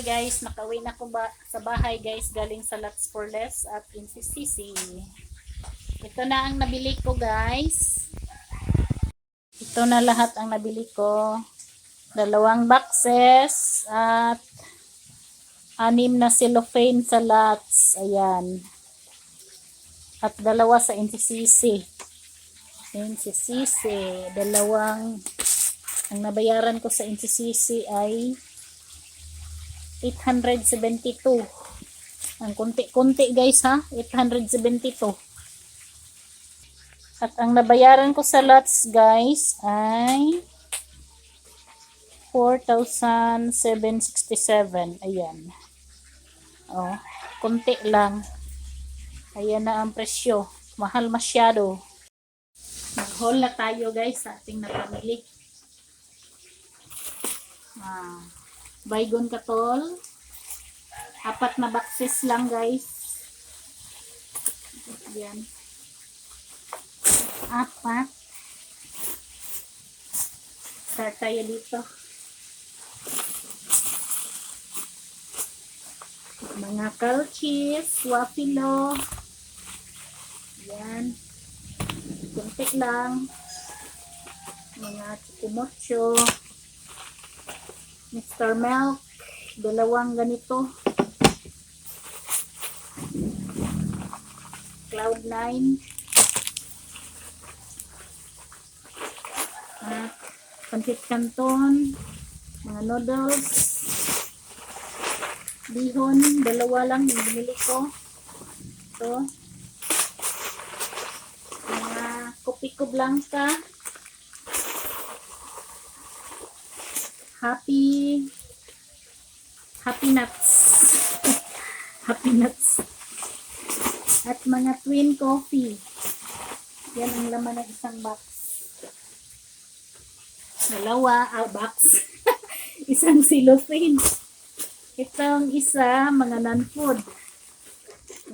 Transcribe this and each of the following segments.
Hi guys, nakauwi na ko ba sa bahay guys galing sa Lots for Less at NCCC. Ito na ang nabili ko guys. Ito na lahat ang nabili ko. Dalawang boxes at anim na cellophane sa Lots. Ayan. At dalawa sa NCCC. NCCC. Dalawang ang nabayaran ko sa NCCC ay 872. Ang kunti-kunti guys ha, 872. At ang nabayaran ko sa lots guys ay 4,767. Ayan. Oh, kunti lang. Ayan na ang presyo. Mahal masyado. Mag-haul na tayo guys sa ating napamili. Ah. Baygon katol. Apat na boxes lang guys. Yan. Apat. Start tayo dito. Mga calchis, wafilo. Yan. Kunti lang. Mga chikumocho. Mr. Milk, dalawang ganito. Cloud9. At pancit canton, mga noodles. Bihon, dalawa lang yung binili ko. Ito. Mga kopiko blanca. Happy Happy Nuts. Happy Nuts. At mga twin coffee. Yan ang laman ng isang box. Dalawa, ah, box. isang cellophane. Itong isa, mga non-food.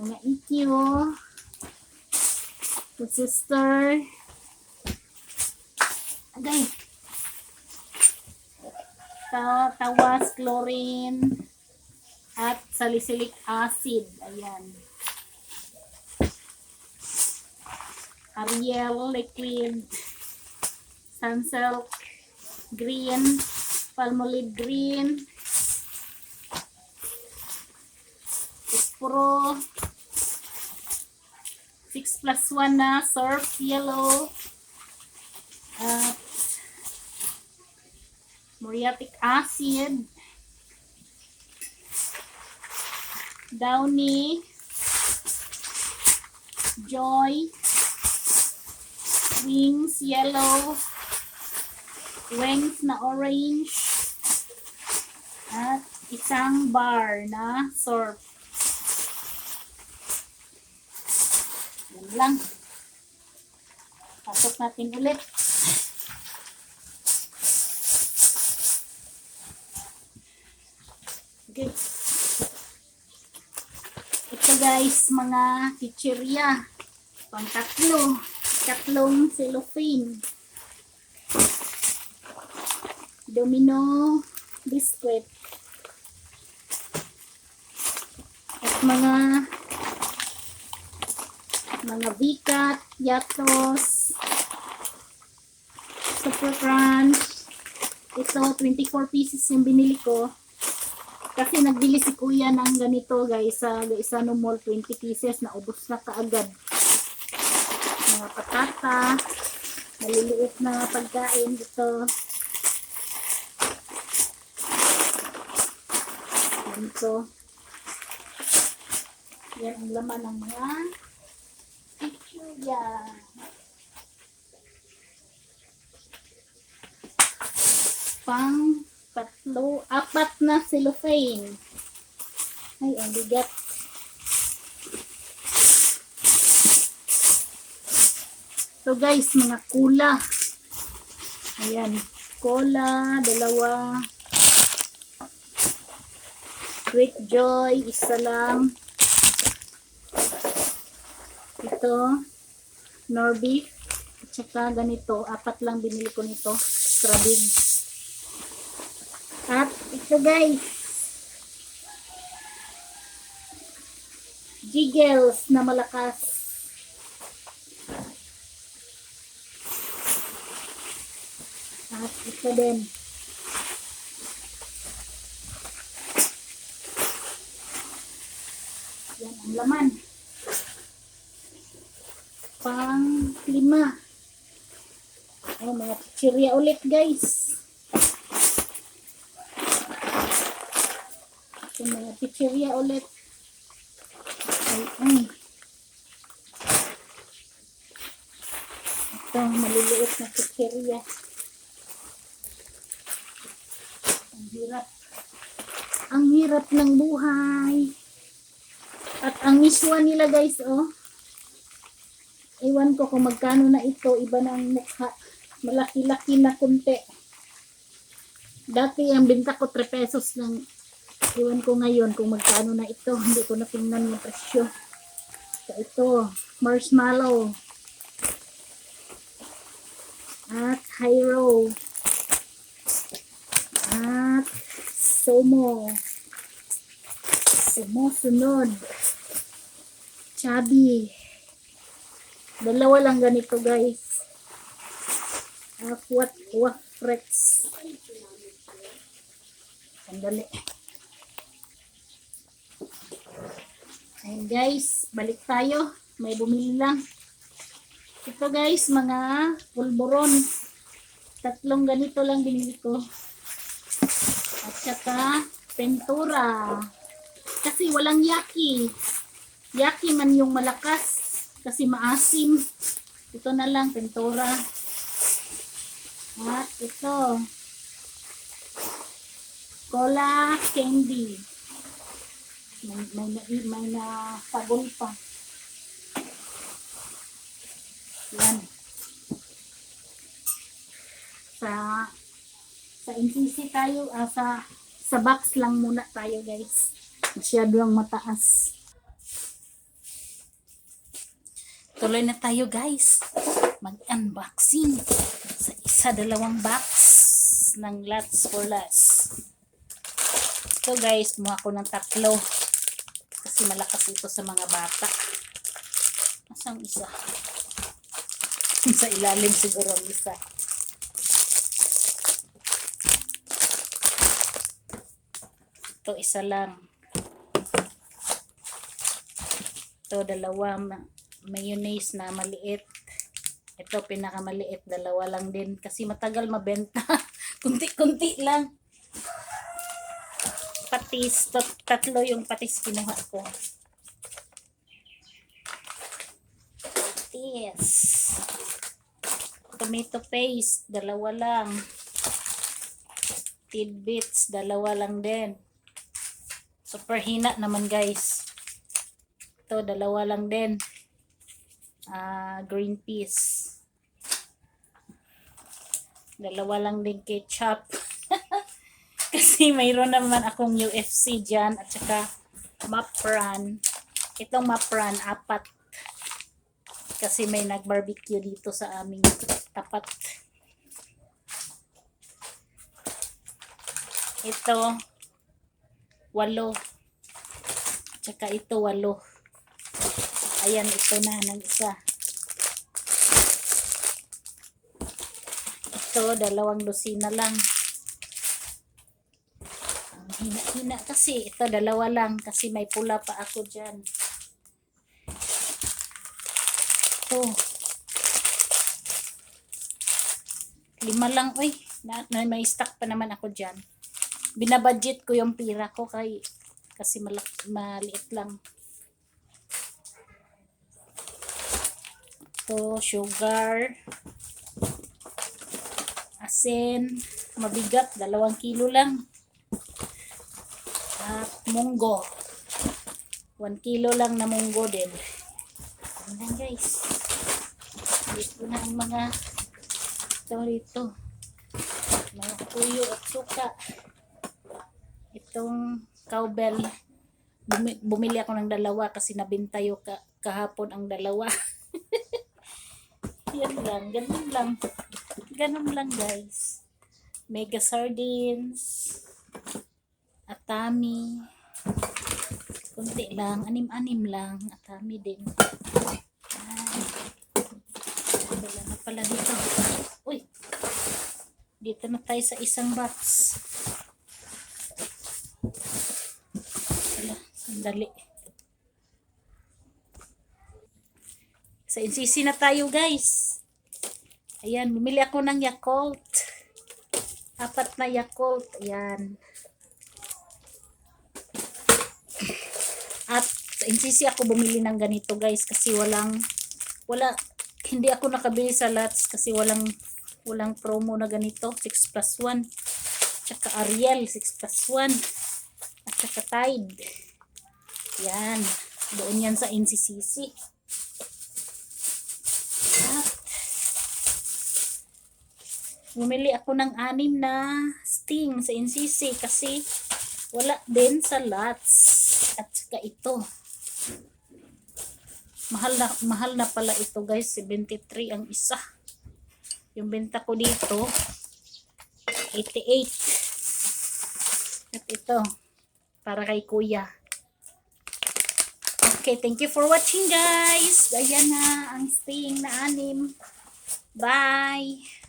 Mga EQ. Sister. Agay ta tawas, chlorine, at salicylic acid. Ayan. Ariel liquid, Sunsilk green, Palmolive green, Ispro, 6 plus 1 na, surf yellow, at muriatic acid, downy, joy, wings yellow, wings na orange, at isang bar na surf. Yan lang. Pasok natin ulit. Okay. Ito guys, mga chichirya. Pang tatlo. Tatlong cellophane. Domino biscuit. At mga mga Vicat, Yatos, Super Crunch. Ito, 24 pieces yung binili ko. Kasi nagbili si kuya ng ganito guys sa Gaisano Mall 20 pieces na ubos na kaagad. Mga patata, maliliit na pagkain dito. Ganito. Yan ang laman ng mga chichuya. Pang tatlo, apat na cellophane. Ay, ang bigat. So guys, mga kula. Ayan, cola, dalawa. Sweet Joy, isa lang. Ito, Norbeef. At saka ganito, apat lang binili ko nito. Extra So guys, jiggles na malakas. At ito din. Yan ang laman. Pang lima. Ay, mga chichirya ulit guys. Ito mga chichirya ulit. Ay, ay. Ito, maliliit na chichirya. Ang hirap. Ang hirap ng buhay. At ang miswa nila guys, oh. Ewan ko kung magkano na ito. Iba na ang mukha. Malaki-laki na kunti. Dati ang binta ko 3 pesos ng Iwan ko ngayon kung magkano na ito. Hindi ko na tingnan yung presyo. So, ito, marshmallow. At Hyro. At Somo. Sumusunod. Chubby. Dalawa lang ganito guys. Aquat Wafrex. Sandali. Ayan guys, balik tayo. May bumili lang. Ito guys, mga pulburon. Tatlong ganito lang binili ko. At saka, pentura. Kasi walang yaki. Yaki man yung malakas. Kasi maasim. Ito na lang, pentura. At ito. Cola candy. May, may, may na sagol pa. Yan. Sa sa NCC tayo, ah, sa sa box lang muna tayo guys. Masyado ang mataas. Tuloy na tayo guys. Mag-unboxing sa isa dalawang box ng Lots for Less. Ito guys, kumuha ko ng tatlo. Kasi malakas ito sa mga bata. Nasaan isa? sa ilalim siguro ang isa. Ito isa lang. Ito dalawa ma- mayonnaise na maliit. Ito pinakamaliit, dalawa lang din kasi matagal mabenta. Kunti-kunti lang. Patis, tat- tatlo yung patis kinuha ko. Patis. Tomato paste, dalawa lang. Tidbits, dalawa lang din. Super hina naman guys. Ito, dalawa lang din. Ah, green peas. Dalawa lang din ketchup. Kasi mayroon naman akong UFC dyan at saka mapran. Itong mapran, apat. Kasi may nag-barbecue dito sa aming tapat. Ito, walo. At saka ito, walo. Ayan, ito na ng isa. Ito, dalawang dosina lang. Hina-hina kasi. Ito, dalawa lang. Kasi may pula pa ako dyan. Ito. Lima lang, uy. Na, na, may stock pa naman ako dyan. Binabudget ko yung pira ko kay kasi malak, maliit lang. Ito, sugar. Asin. Mabigat, dalawang kilo lang. At munggo. One kilo lang na munggo din. Ayan guys. Dito na ang mga ito dito. Mga tuyo at suka. Itong cowbell. Bumi- bumili ako ng dalawa kasi nabinta yung ka- kahapon ang dalawa. Yan lang. Ganun lang. Ganun lang guys. Mega sardines. Atami. Kunti lang, anim-anim lang. At dami din. Ay. Wala na pala dito. Uy! Dito na tayo sa isang box. Wala, sandali. Sa NCC na tayo guys. Ayan, bumili ako ng Yakult. Apat na Yakult. Ayan. At sa NCC ako bumili ng ganito guys kasi walang wala hindi ako nakabili sa lots kasi walang walang promo na ganito. 6 plus 1 tsaka Ariel 6 plus 1 at tsaka Tide. Yan. Doon yan sa NCCC at bumili ako ng anim na sting sa NCC kasi wala din sa lots. At saka ito mahal na mahal na pala ito guys. 73 ang isa. Yung benta ko dito 88 at ito para kay kuya. Okay thank you for watching guys. Ayan na ang sting na anim. Bye